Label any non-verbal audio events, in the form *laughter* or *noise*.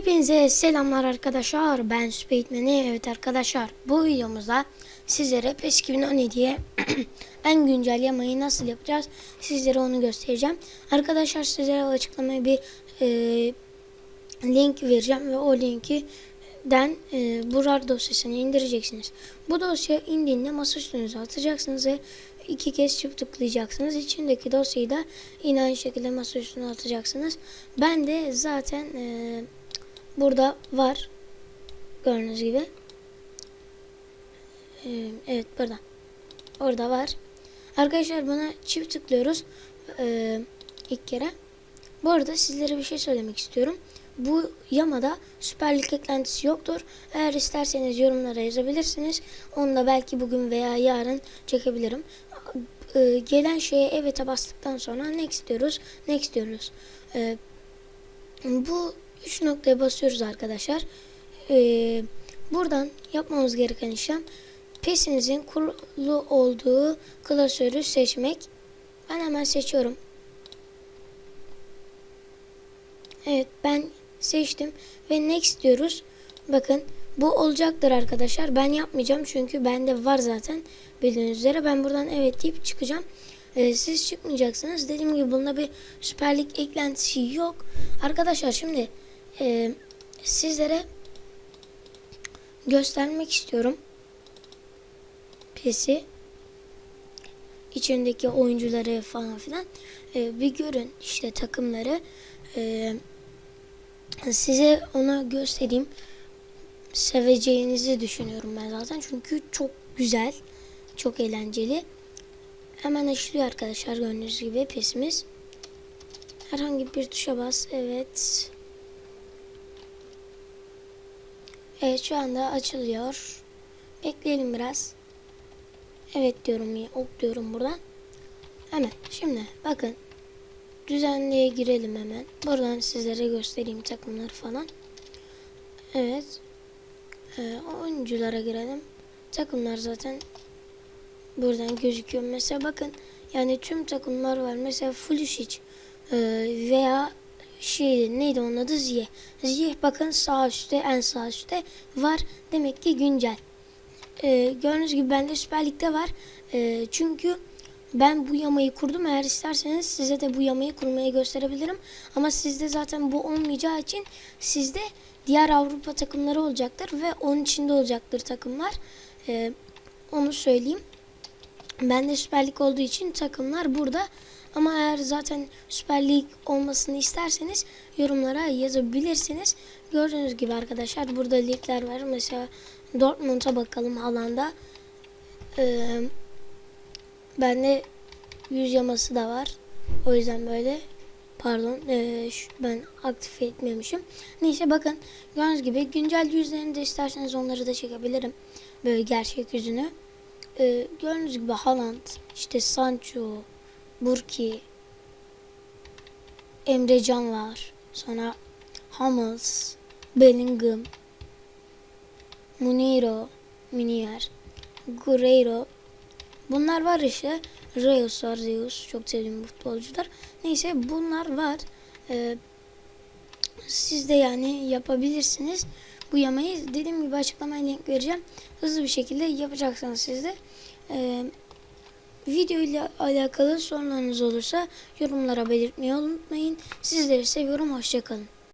Hepinize selamlar arkadaşlar. Ben Spademan'i. Evet arkadaşlar bu videomuzda sizlere PES 2017'ye *clears throat* en güncel yamayı nasıl yapacağız sizlere onu göstereceğim. Arkadaşlar sizlere açıklamaya bir e, link vereceğim ve o linki den e, bu RAR dosyasını indireceksiniz. Bu dosya indiğinde masa üstünüze atacaksınız ve iki kez çift tıklayacaksınız. İçindeki dosyayı da yine aynı şekilde masa üstüne atacaksınız. Ben de zaten e, burada var. Gördüğünüz gibi. E, evet burada. Orada var. Arkadaşlar buna çift tıklıyoruz. E, ilk kere. Bu arada sizlere bir şey söylemek istiyorum. Bu yamada Süper Lig eklentisi yoktur. Eğer isterseniz yorumlara yazabilirsiniz. Onu da belki bugün veya yarın çekebilirim. Ee, gelen şeye evet'e bastıktan sonra next diyoruz. Next diyoruz. Ee, bu üç noktaya basıyoruz arkadaşlar. Ee, buradan yapmamız gereken işlem PES'inizin kurulu olduğu klasörü seçmek. Ben hemen seçiyorum. Evet ben seçtim ve next diyoruz. Bakın bu olacaktır arkadaşlar. Ben yapmayacağım çünkü bende var zaten bildiğiniz üzere. Ben buradan evet deyip çıkacağım. Ee, siz çıkmayacaksınız. Dediğim gibi bunda bir Süper Lig eklentisi yok. Arkadaşlar şimdi e, sizlere göstermek istiyorum. PES'i içindeki oyuncuları falan filan. E, bir görün işte takımları. E, size onu göstereyim. Seveceğinizi düşünüyorum ben zaten. Çünkü çok güzel çok eğlenceli. Hemen açılıyor arkadaşlar. Gördüğünüz gibi pesimiz herhangi bir tuşa bas. Evet evet şu anda açılıyor bekleyelim biraz evet diyorum ok diyorum buradan hemen şimdi bakın düzenliğe girelim hemen. Buradan sizlere göstereyim takımları falan. Evet. Ee, oyunculara girelim. Takımlar zaten buradan gözüküyor. Mesela bakın yani tüm takımlar var. Mesela Fulisic ee, veya şey neydi onun adı Ziyeh. Ziyeh bakın sağ üstte en sağ üstte var. Demek ki güncel. Ee, gördüğünüz gibi bende Süper Lig'de var. Ee, çünkü ben bu yamayı kurdum. Eğer isterseniz size de bu yamayı kurmayı gösterebilirim. Ama sizde zaten bu olmayacağı için sizde diğer Avrupa takımları olacaktır ve onun içinde olacaktır takımlar. Ee, onu söyleyeyim. Ben de Süper Lig olduğu için takımlar burada. Ama eğer zaten Süper Lig olmasını isterseniz yorumlara yazabilirsiniz. Gördüğünüz gibi arkadaşlar burada ligler var. Mesela Dortmund'a bakalım alanda. Ee, Bende yüz yaması da var. O yüzden böyle pardon ee, ben aktif etmemişim. Neyse bakın gördüğünüz gibi güncel yüzlerini de isterseniz onları da çekebilirim. Böyle gerçek yüzünü. Ee, gördüğünüz gibi Haaland, işte Sancho, Burki, Emre Can var. Sonra Hummels, Bellingham, Muniro, Munier, Guerreiro, Bunlar var işte. Reus var. Reus çok sevdiğim futbolcular. Neyse bunlar var. Ee, siz de yani yapabilirsiniz. Bu yamayı dediğim gibi açıklamaya link vereceğim. Hızlı bir şekilde yapacaksınız siz de. Ee, video ile alakalı sorularınız olursa yorumlara belirtmeyi unutmayın. Sizleri seviyorum. Hoşçakalın.